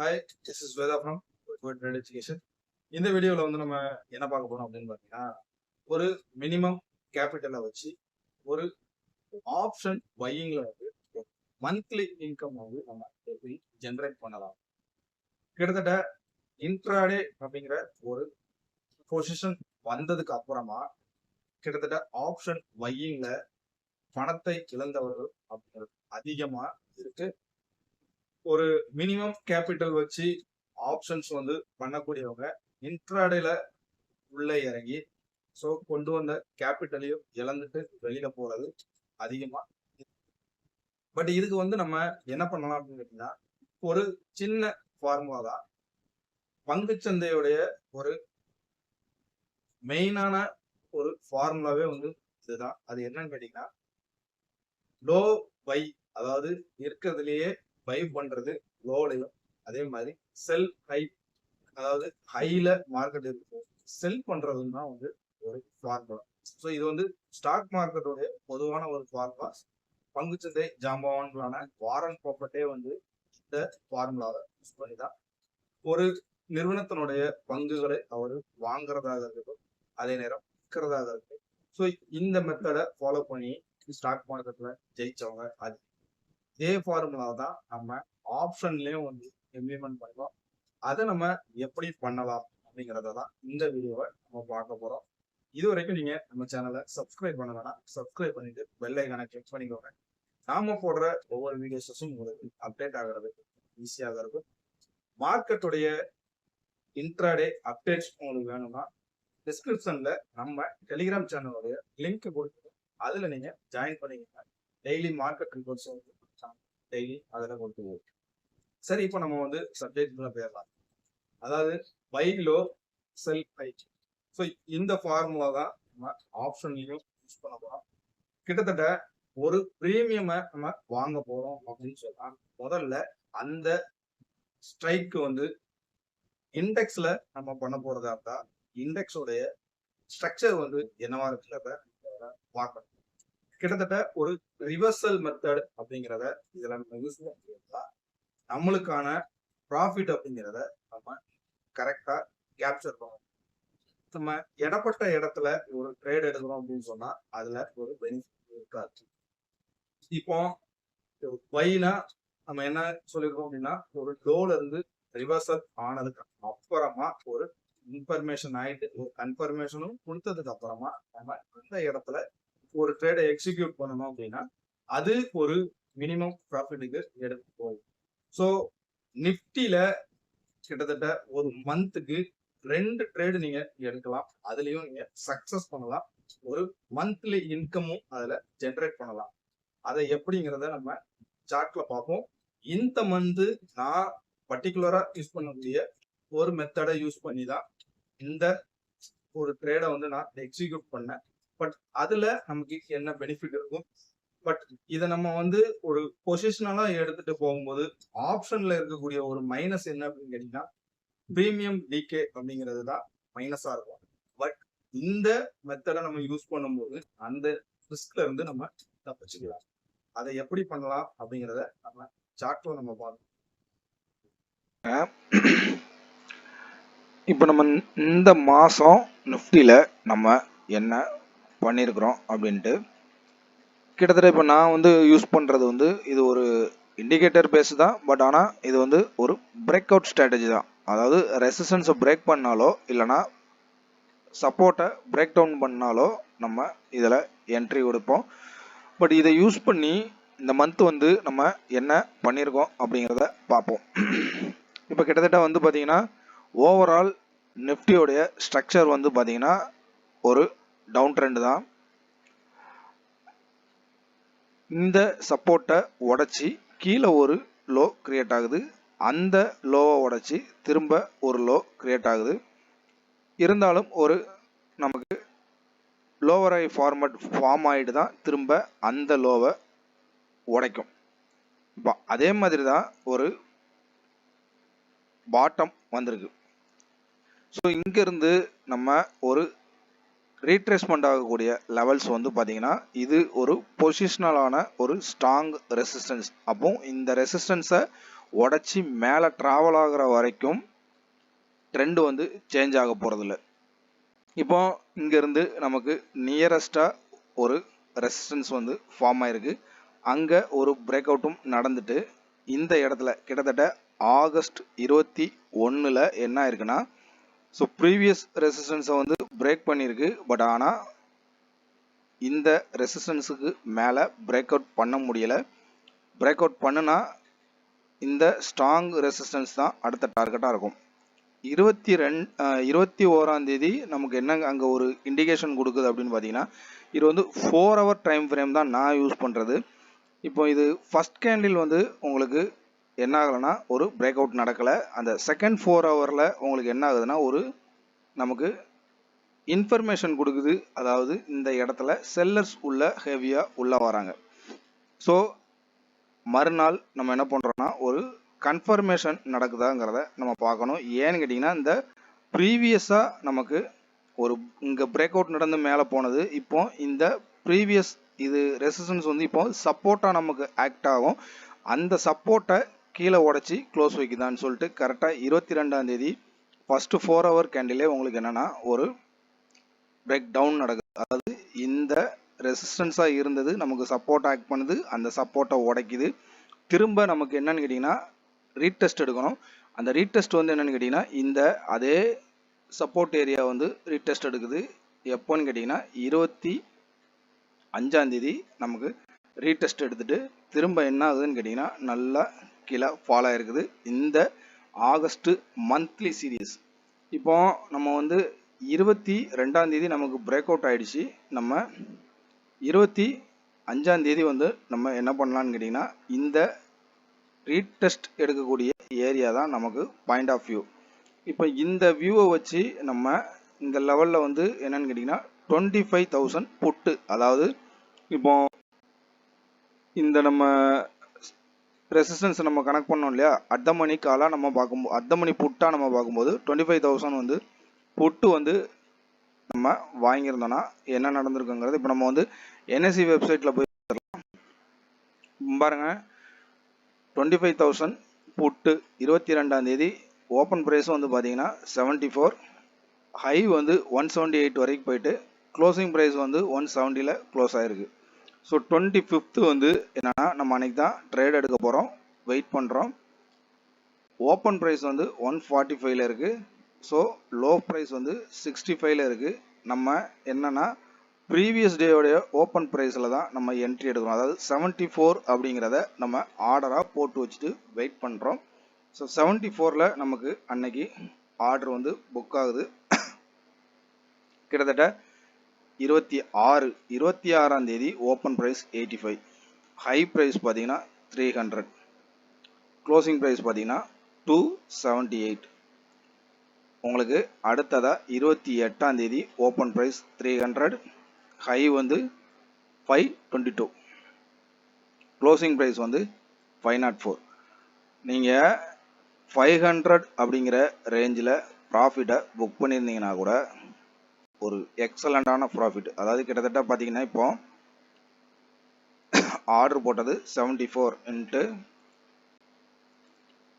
Hi this is Veda from trade education இந்த வீடியோவில் வந்து நம்ம என்ன பார்க்க போறோம் அப்படின்னு பார்த்தீங்கன்னா ஒரு மினிமம் கேபிட்டலை வச்சு ஒரு ஆப்ஷன் பையிங்கில் வந்து மந்த்லி இன்கம் வந்து நம்ம எப்படி ஜென்ரேட் பண்ணலாம். கிட்டத்தட்ட இன்ட்ராடே அப்படிங்கிற ஒரு பொசிஷன் வந்ததுக்கு அப்புறமா கிட்டத்தட்ட ஆப்ஷன் பையிங்ல பணத்தை இழந்தவர்கள் அப்படிங்கிறது அதிகமா இருக்கு. ஒரு மினிமம் கேபிட்டல் வச்சு ஆப்ஷன்ஸ் வந்து பண்ணக்கூடியவங்க இன்ட்ராடேல உள்ளே இறங்கி ஸோ கொண்டு வந்த கேபிட்டலையும் இழந்துட்டு வெளியில போறது அதிகமா பட் இதுக்கு வந்து நம்ம என்ன பண்ணலாம் அப்படின்னு கேட்டீங்கன்னா ஒரு சின்ன ஃபார்முலா தான். பங்குச்சந்தையுடைய ஒரு மெயினான ஒரு ஃபார்முலாவே வந்து இதுதான். அது என்னன்னு கேட்டீங்கன்னா லோ பை அதாவது இருக்கிறதுலயே பை பண்றது லோலையும் அதே மாதிரி செல் ஹை அதாவது ஹைல மார்க்கெட் இருக்கு. செல் பண்றதும் தான் வந்து ஒரு ஃபார்முலா ஸோ இது வந்து ஸ்டாக் மார்க்கெட்டோடைய பொதுவான ஒரு ஃபார்முலா பங்குச்சந்தை ஜாம்பவான்களான வாரன் ப்ராப்பர்ட்டே வந்து இந்த ஃபார்முலாவை யூஸ் பண்ணி தான் ஒரு நிறுவனத்தினுடைய பங்குகளை அவர் வாங்குறதாக இருக்கட்டும் அதே நேரம் விற்கிறதாக இருக்கட்டும். ஸோ இந்த மெத்தடை ஃபாலோ பண்ணி ஸ்டாக் மார்க்கெட்டில் ஜெயிச்சவங்க அது இதே ஃபார்முலா தான் நம்ம ஆப்ஷன்லயும் வந்து இம்ப்ளிமெண்ட் பண்ணுவோம். அதை நம்ம எப்படி பண்ணலாம் அப்படிங்கிறத தான் இந்த வீடியோவை நம்ம பார்க்க போறோம். இது வரைக்கும் நீங்க நம்ம சேனலை சப்ஸ்கிரைப் வேணாம். சப்ஸ்கிரைப் பண்ணிட்டு பெல் ஐக்கானை கிளிக் பண்ணிக்கோங்க. நாம போடுற ஒவ்வொரு வீடியோஸும் உங்களுக்கு அப்டேட் ஆகிறதுக்கு ஈஸியாக இருக்கும். மார்க்கெட்டுடைய இன்ட்ராடே அப்டேட்ஸ் உங்களுக்கு வேணும்னா டிஸ்கிரிப்ஷன்ல நம்ம டெலிகிராம் சேனலோடைய லிங்க் கொடுத்து அதுல நீங்க ஜாயின் பண்ணிக்கோங்க. டெய்லி மார்க்கெட் ரிப்போர்ட்ஸ் வந்து டெய்லி அதில் கொடுத்து சரி இப்போ நம்ம வந்து சப்ஜெக்ட்ல போயிடலாம். அதாவது buy low sell high so இந்த ஃபார்முலா தான் நம்ம ஆப்ஷன்லையும் யூஸ் பண்ண போகிறோம் கிட்டத்தட்ட ஒரு ப்ரீமியமை நம்ம வாங்க போகிறோம் அப்படின்னு சொல்லலாம். முதல்ல அந்த ஸ்ட்ரைக்கு வந்து இண்டெக்ஸில் நம்ம பண்ண போகிறதா இருந்தால் இண்டெக்ஸோடைய ஸ்ட்ரக்சர் வந்து என்னவா இருக்குல்ல பார்க்கணும். கிட்டத்தட்ட ஒரு ரிவர்சல் மெத்தட் அப்படிங்கிறத இதுல நம்ம யூஸ் பண்ணிருந்தா நம்மளுக்கான ப்ராஃபிட் அப்படிங்கிறத நம்ம கரெக்டா கேப்சர் பண்ணணும் நம்ம இடப்பட்ட இடத்துல ஒரு ட்ரேட் எடுக்கிறோம் அப்படின்னு சொன்னா அதுல ஒரு பெனிஃபிட் இருக்காது. இப்போ வைனா நம்ம என்ன சொல்லியிருக்கோம் அப்படின்னா ஒரு டோல இருந்து ரிவர்சல் ஆனதுக்கு அப்புறமா ஒரு இன்ஃபர்மேஷன் ஆயிட்டு ஒரு கன்ஃபர்மேஷனும் கொடுத்ததுக்கு அப்புறமா நம்ம அந்த இடத்துல ஒரு ட்ரேடை எக்ஸிக்யூட் பண்ணணும் அப்படின்னா அது ஒரு மினிமம் ப்ராஃபிட்டுக்கு எடுத்து போகும். ஸோ நிஃப்டியில கிட்டத்தட்ட ஒரு மந்த்துக்கு ரெண்டு ட்ரேடு நீங்க எடுக்கலாம். அதுலயும் நீங்க சக்சஸ் பண்ணலாம். ஒரு மந்த்லி இன்கமும் அதுல ஜென்ரேட் பண்ணலாம். அதை எப்படிங்கிறத நம்ம சார்ட்ல பார்ப்போம். இந்த மந்த்து நான் பர்டிகுலரா யூஸ் பண்ணக்கூடிய ஒரு மெத்தடை யூஸ் பண்ணி தான் இந்த ஒரு ட்ரேடை வந்து நான் எக்ஸிக்யூட் பண்ணேன். பட் அதுல நமக்கு என்ன பெனிஃபிட் இருக்கும் பட் இதை நம்ம வந்து ஒரு பொசிஷனலா எடுத்துட்டு போகும்போது ஆப்ஷன்ல இருக்கக்கூடிய ஒரு மைனஸ் என்ன அப்படின்னு கேட்டீங்கன்னா ப்ரீமியம் டிகே அப்படிங்கிறது தான் மைனஸா இருக்கும். பட் இந்த மெத்தடை நம்ம யூஸ் பண்ணும்போது அந்த ரிஸ்க்ல இருந்து நம்ம தப்பிச்சுக்கலாம். அதை எப்படி பண்ணலாம் அப்படிங்கிறத நம்ம சார்ட்ல நம்ம பார்க்கணும் இப்போ நம்ம இந்த மாதம் நிஃப்டியில் நம்ம என்ன பண்ணியிருக்கிறோம் அப்படின்ட்டு. கிட்டத்தட்ட இப்போ நான் வந்து யூஸ் பண்ணுறது வந்து இது ஒரு இண்டிகேட்டர் பேஸ் தான். பட் ஆனால் இது வந்து ஒரு பிரேக் அவுட் ஸ்ட்ராட்டஜி தான். அதாவது ரெசிஸ்டன்ஸை பிரேக் பண்ணாலோ இல்லைனா சப்போர்ட்டை பிரேக் டவுன் பண்ணாலோ நம்ம இதில் என்ட்ரி கொடுப்போம் பட் இதை யூஸ் பண்ணி இந்த மந்த் வந்து நம்ம என்ன பண்ணியிருக்கோம் அப்படிங்கிறத பார்ப்போம். இப்போ கிட்டத்தட்ட வந்து பார்த்தீங்கன்னா ஓவரால் நிஃப்டியோடைய ஸ்ட்ரக்சர் வந்து பார்த்தீங்கன்னா ஒரு டவுன் ட்ரெண்ட் தான். இந்த சப்போர்ட்டை உடச்சி கீழே ஒரு லோ கிரியேட் ஆகுது. அந்த லோவை உடச்சி திரும்ப ஒரு லோ கிரியேட் ஆகுது. இருந்தாலும் ஒரு நமக்கு லோவர் ஐ ஃபார்மட் ஃபார்ம் ஆகிட்டு தான் திரும்ப அந்த லோவை உடைக்கும். இப்போ அதே மாதிரி தான் ஒரு பாட்டம் வந்திருக்கு. ஸோ இங்கேருந்து நம்ம ஒரு ரீட்ரேஸ்மெண்ட் ஆகக்கூடிய லெவல்ஸ் வந்து பார்த்தீங்கன்னா இது ஒரு பொசிஷ்னலான ஒரு ஸ்ட்ராங் ரெசிஸ்டன்ஸ் அப்போ இந்த ரெசிஸ்டன்ஸை உடச்சி மேலே ட்ராவல் ஆகிற வரைக்கும் ட்ரெண்டு வந்து சேஞ்ச் ஆக போகிறதில்ல இப்போ இங்கேருந்து நமக்கு நியரஸ்டாக ஒரு ரெசிஸ்டன்ஸ் வந்து ஃபார்ம் ஆயிருக்கு. அங்கே ஒரு பிரேக் அவுட்டும் நடந்துட்டு இந்த இடத்துல கிட்டத்தட்ட ஆகஸ்ட் இருபத்தி ஒன்றில் என்ன ஆயிருக்குன்னா ஸோ ப்ரீவியஸ் ரெசிஸ்டன்ஸை வந்து பிரேக் பண்ணியிருக்கு பட் ஆனால் இந்த ரெசிஸ்டன்ஸுக்கு மேலே பிரேக் அவுட் பண்ண முடியலை. பிரேக் அவுட் பண்ணுனா இந்த ஸ்ட்ராங் ரெசிஸ்டன்ஸ் தான் அடுத்த டார்கெட்டாக இருக்கும். இருபத்தி ரெண்டு இருபத்தி ஓராம் தேதி நமக்கு என்ன அங்கே ஒரு இண்டிகேஷன் கொடுக்குது அப்படின்னு பார்த்தீங்கன்னா இது வந்து ஃபோர் ஹவர் டைம் ஃப்ரேம் தான் நான் யூஸ் பண்ணுறது இப்போ இது ஃபர்ஸ்ட் கேண்டில் வந்து உங்களுக்கு என்ன ஆகலைன்னா ஒரு பிரேக் அவுட் நடக்கலை. அந்த செகண்ட் ஃபோர் ஹவரில் உங்களுக்கு என்ன ஆகுதுன்னா ஒரு நமக்கு இன்ஃபர்மேஷன் கொடுக்குது. அதாவது இந்த இடத்துல செல்லர்ஸ் உள்ள ஹெவியாக உள்ளே வராங்க. ஸோ மறுநாள் நம்ம என்ன பண்ணுறோம்னா ஒரு கன்ஃபர்மேஷன் நடக்குதாங்கிறத நம்ம பார்க்கணும். ஏன்னு கேட்டிங்கன்னா இந்த ப்ரீவியஸாக நமக்கு ஒரு இங்கே பிரேக் அவுட் நடந்து மேலே போனது இப்போ இந்த ப்ரீவியஸ் இது ரெசிஸ்டன்ஸ் வந்து இப்போ சப்போர்ட்டாக நமக்கு ஆக்ட் ஆகும். அந்த சப்போர்ட்டை கீழே உடச்சி க்ளோஸ் வைக்குதான்னு சொல்லிட்டு கரெக்டாக இருபத்தி ரெண்டாம் தேதி ஃபஸ்ட்டு ஃபோர் ஹவர் கேண்டிலே உங்களுக்கு என்னென்னா ஒரு பிரேக் டவுன் நடக்குது. அதாவது இந்த ரெசிஸ்டன்ஸாக இருந்தது நமக்கு சப்போர்ட் ஆக்ட் பண்ணுது அந்த சப்போர்ட்டை உடைக்குது. திரும்ப நமக்கு என்னன்னு கேட்டிங்கன்னா ரீடெஸ்ட் எடுக்கணும். அந்த ரீடெஸ்ட் வந்து என்னன்னு கேட்டிங்கன்னா இந்த அதே சப்போர்ட் ஏரியா வந்து ரீடெஸ்ட் எடுக்குது. எப்போன்னு கேட்டிங்கன்னா இருபத்தி அஞ்சாந்தேதி நமக்கு ரீடெஸ்ட் எடுத்துகிட்டு திரும்ப என்ன ஆகுதுன்னு கேட்டிங்கன்னா நல்லா கீழே ஃபாலோ ஆயிருக்குது. இந்த ஆகஸ்ட் மந்த்லி சீரீஸ் இப்போ நம்ம வந்து இருபத்தி ரெண்டாந்தேதி நமக்கு பிரேக் அவுட் ஆகிடுச்சு நம்ம இருபத்தி அஞ்சாந்தேதி வந்து நம்ம என்ன பண்ணலான்னு கேட்டிங்கன்னா இந்த ரீடெஸ்ட் எடுக்கக்கூடிய ஏரியா தான் நமக்கு பாயிண்ட் ஆஃப் வியூ இப்போ இந்த வியூவை வச்சு நம்ம இந்த லெவலில் வந்து என்னன்னு கேட்டிங்கன்னா டுவெண்ட்டி ஃபைவ் தௌசண்ட் புட்டு. அதாவது இப்போ இந்த நம்ம ரெசிஸ்டன்ஸ் நம்ம கனெக்ட் பண்ணோம் இல்லையா? அர்த்த மணி காலாக நம்ம பார்க்கும்போது அர்த்த மணி புட்டாக நம்ம பார்க்கும்போது டுவெண்ட்டி ஃபைவ் தௌசண்ட் வந்து புட்டு வந்து நம்ம வாங்கியிருந்தோன்னா என்ன நடந்திருக்குங்கிறது இப்போ நம்ம வந்து என்எஸ்சி வெப்சைட்டில் போய் பார்த்துடலாம். பாருங்க. டுவெண்ட்டி ஃபைவ் தௌசண்ட் புட்டு இருபத்தி ரெண்டாம் தேதி ஓப்பன் ப்ரைஸும் வந்து பார்த்தீங்கன்னா செவன்ட்டி ஃபோர் ஹை வந்து ஒன் செவன்ட்டி எயிட் வரைக்கும் போயிட்டு க்ளோசிங் ப்ரைஸ் வந்து ஒன் செவன்ட்டியில் க்ளோஸ் ஆயிருக்கு. ஸோ டுவெண்ட்டி ஃபிஃப்த்து வந்து என்னன்னா நம்ம அன்னைக்கு தான் ட்ரேட் எடுக்க போகிறோம் வெயிட் பண்ணுறோம் ஓப்பன் ப்ரைஸ் வந்து ஒன் ஃபார்ட்டி ஃபைவ்ல இருக்குது ஸோ லோ ப்ரைஸ் வந்து சிக்ஸ்டி ஃபைவ்ல இருக்குது நம்ம என்னென்னா ப்ரீவியஸ் டேயோடைய ஓப்பன் ப்ரைஸில் தான் நம்ம என்ட்ரி எடுக்கிறோம். அதாவது செவன்ட்டி ஃபோர் அப்படிங்கிறத நம்ம ஆர்டராக போட்டு வச்சுட்டு வெயிட் பண்ணுறோம் ஸோ செவன்ட்டி ஃபோரில் நமக்கு அன்னைக்கு ஆர்டர் வந்து புக் ஆகுது. கிட்டத்தட்ட இருபத்தி ஆறு இருபத்தி ஆறாம் தேதி open price eighty five high price பார்த்தீங்கன்னா த்ரீ ஹண்ட்ரட் க்ளோசிங் ப்ரைஸ் பார்த்தீங்கன்னா டூ செவன்ட்டி எயிட் உங்களுக்கு அடுத்ததாக இருபத்தி எட்டாம் தேதி open price three hundred high வந்து five twenty two closing price வந்து ஃபைவ் நாட் ஃபோர் நீங்கள் ஃபைவ் ஹண்ட்ரட் அப்படிங்கிற ரேஞ்சில் ப்ராஃபிட்டை புக் பண்ணியிருந்தீங்கன்னா கூட ஒரு எக்ஸலண்ட்டான ப்ராஃபிட் அதாவது கிட்டத்தட்ட பார்த்தீங்கன்னா இப்போ ஆர்டர் போட்டது seventy four into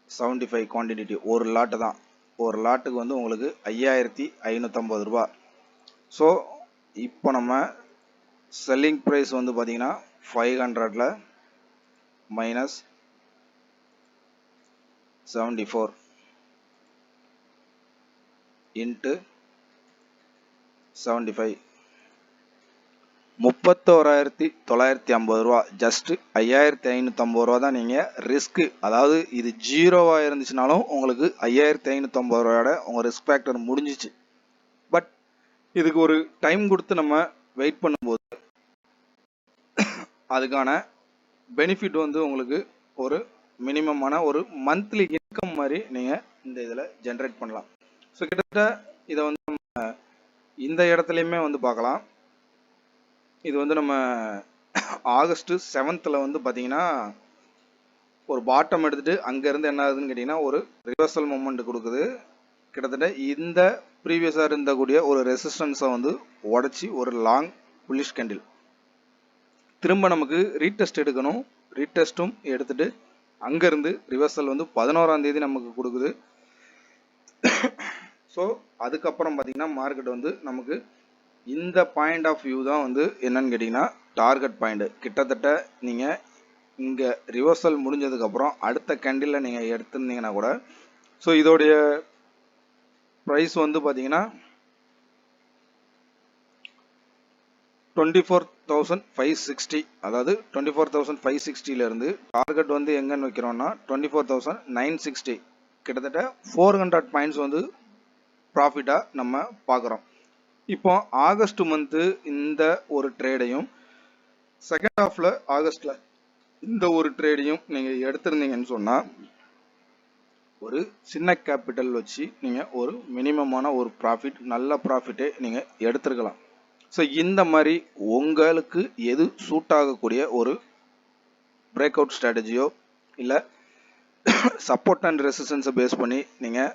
seventy five quantity ஒரு லாட்டு தான். ஒரு லாட்டுக்கு வந்து உங்களுக்கு ஐயாயிரத்தி ஐநூற்றம்பது ரூபா. ஸோ இப்போ நம்ம செல்லிங் ப்ரைஸ் வந்து பார்த்தீங்கன்னா ஃபைவ் ஹண்ட்ரடில் minus seventy four into seventy five முப்பத்தோராயிரத்தி தொள்ளாயிரத்தி ஐம்பது ரூபா. ஜஸ்ட்டு ஐயாயிரத்தி ஐநூற்றம்பது ரூபா தான் நீங்கள் ரிஸ்க்கு அதாவது இது ஜீரோவாக இருந்துச்சுனாலும் உங்களுக்கு ஐயாயிரத்தி ஐநூற்றம்பது ரூபாயோட உங்கள் ரிஸ்க் ஃபேக்டர் முடிஞ்சிச்சு. பட் இதுக்கு ஒரு டைம் கொடுத்து நம்ம வெயிட் பண்ணும்போது அதுக்கான பெனிஃபிட் வந்து உங்களுக்கு ஒரு மினிமமான ஒரு மந்த்லி இன்கம் மாதிரி நீங்கள் இந்த இதில் ஜென்ரேட் பண்ணலாம். ஸோ கிட்டத்தட்ட இதை வந்து நம்ம இந்த இடத்துலையுமே வந்து பார்க்கலாம். இது வந்து நம்ம ஆகஸ்ட் செவன்த்தில் வந்து பார்த்தீங்கன்னா ஒரு பாட்டம் எடுத்துகிட்டு அங்கேருந்து என்ன ஆகுதுன்னு கேட்டிங்கன்னா ஒரு ரிவர்சல் மூமெண்ட் கொடுக்குது. கிட்டத்தட்ட இந்த ப்ரீவியஸாக இருந்தக்கூடிய ஒரு ரெசிஸ்டன்ஸை வந்து உடச்சி ஒரு லாங் புல்லிஷ் கேண்டில் திரும்ப நமக்கு ரீடெஸ்ட் எடுக்கணும். ரீடெஸ்ட்டும் எடுத்துட்டு அங்கேருந்து ரிவர்சல் வந்து பதினோராந்தேதி நமக்கு கொடுக்குது. ஸோ அதுக்கப்புறம் பார்த்திங்கன்னா மார்க்கெட் வந்து நமக்கு இந்த பாயிண்ட் ஆஃப் வியூ தான் வந்து என்னன்னு கேட்டிங்கன்னா டார்கெட் பாயிண்ட்டு கிட்டத்தட்ட நீங்கள் இங்கே ரிவர்சல் முடிஞ்சதுக்கப்புறம் அடுத்த கேண்டிலில் நீங்கள் எடுத்திருந்தீங்கன்னா கூட ஸோ இதோடைய ப்ரைஸ் வந்து பார்த்தீங்கன்னா twenty four thousand five sixty அதாவது டுவெண்ட்டி ஃபோர் தௌசண்ட் ஃபைவ் சிக்ஸ்டிலேருந்து டார்கெட் வந்து எங்கன்னு வைக்கிறோம்னா twenty four thousand nine sixty கிட்டத்தட்ட ஃபோர் ஹண்ட்ரட் பாயிண்ட்ஸ் வந்து ப்ராஃபிட்டாக நம்ம பார்க்குறோம். இப்போ ஆகஸ்ட் மந்த்து இந்த ஒரு ட்ரேடையும் செகண்ட் ஹாஃபில் ஆகஸ்டில் இந்த ஒரு ட்ரேடையும் நீங்கள் எடுத்திருந்தீங்கன்னு சொன்னால் ஒரு சின்ன கேபிட்டல் வச்சு நீங்கள் ஒரு மினிமமான ஒரு ப்ராஃபிட் நல்ல ப்ராஃபிட்டே நீங்கள் எடுத்துருக்கலாம். ஸோ இந்த மாதிரி உங்களுக்கு எது சூட் ஆகக்கூடிய ஒரு பிரேக் அவுட் ஸ்ட்ராட்டஜியோ இல்லை சப்போர்ட் அண்ட் ரெசிஸ்டன்ஸை பேஸ் பண்ணி நீங்கள்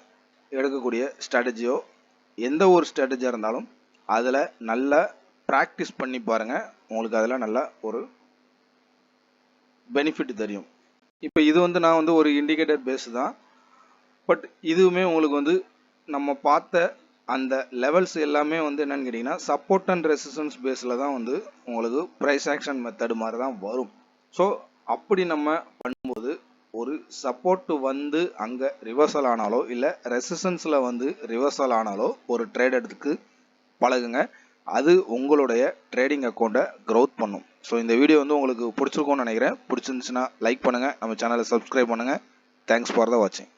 எடுக்கக்கூடிய ஸ்ட்ராட்டஜியோ எந்த ஒரு ஸ்ட்ராட்டஜியாக இருந்தாலும் அதில் நல்லா ப்ராக்டிஸ் பண்ணி பாருங்கள் உங்களுக்கு அதில் நல்ல ஒரு பெனிஃபிட் தெரியும். இப்போ இது வந்து நான் வந்து ஒரு இண்டிகேட்டர் பேஸ் தான். பட் இதுவுமே உங்களுக்கு வந்து நம்ம பார்த்த அந்த லெவல்ஸ் எல்லாமே வந்து என்னன்னு கேட்டிங்கன்னா சப்போர்ட் அண்ட் ரெசிஸ்டன்ஸ் பேஸில் தான் வந்து உங்களுக்கு ப்ரைஸ் ஆக்ஷன் மெத்தடு மாதிரி தான் வரும். ஸோ அப்படி நம்ம பண்ணும்போது ஒரு சப்போர்ட் வந்து அங்கே ரிவர்சல் ஆனாலோ இல்லை ரெசிஸ்டன்ஸில் வந்து ரிவர்சல் ஆனாலோ ஒரு ட்ரேட் எடுத்துக்கு பழகுங்க. அது உங்களுடைய ட்ரேடிங் அக்கௌண்ட்டை க்ரோத் பண்ணும். ஸோ இந்த வீடியோ வந்து உங்களுக்கு பிடிச்சிருக்கும்னு நினைக்கிறேன். பிடிச்சிருந்துச்சுன்னா லைக் பண்ணுங்கள் நம்ம சேனலை சப்ஸ்கிரைப் பண்ணுங்கள் தேங்க்ஸ் ஃபார் த வாட்சிங்